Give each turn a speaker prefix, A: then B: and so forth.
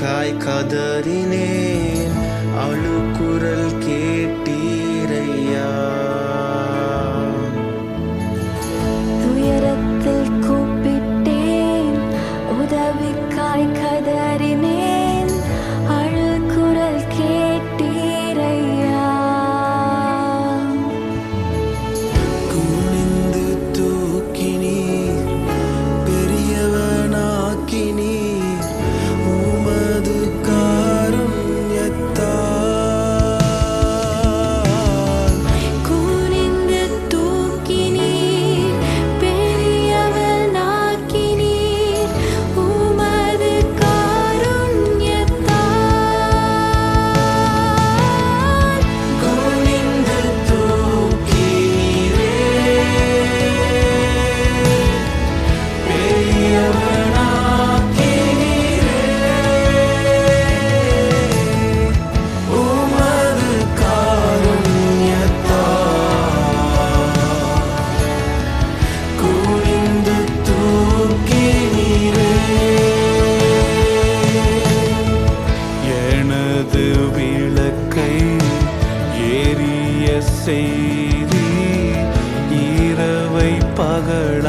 A: உதவிக்காய் கதறினேன் அழுக்குரல் கேட்டீரையா?
B: துயரத்தில் கூப்பிட்டேன் உதவிக்காய் கதறினேன்
A: செய்தி இரவை பகல்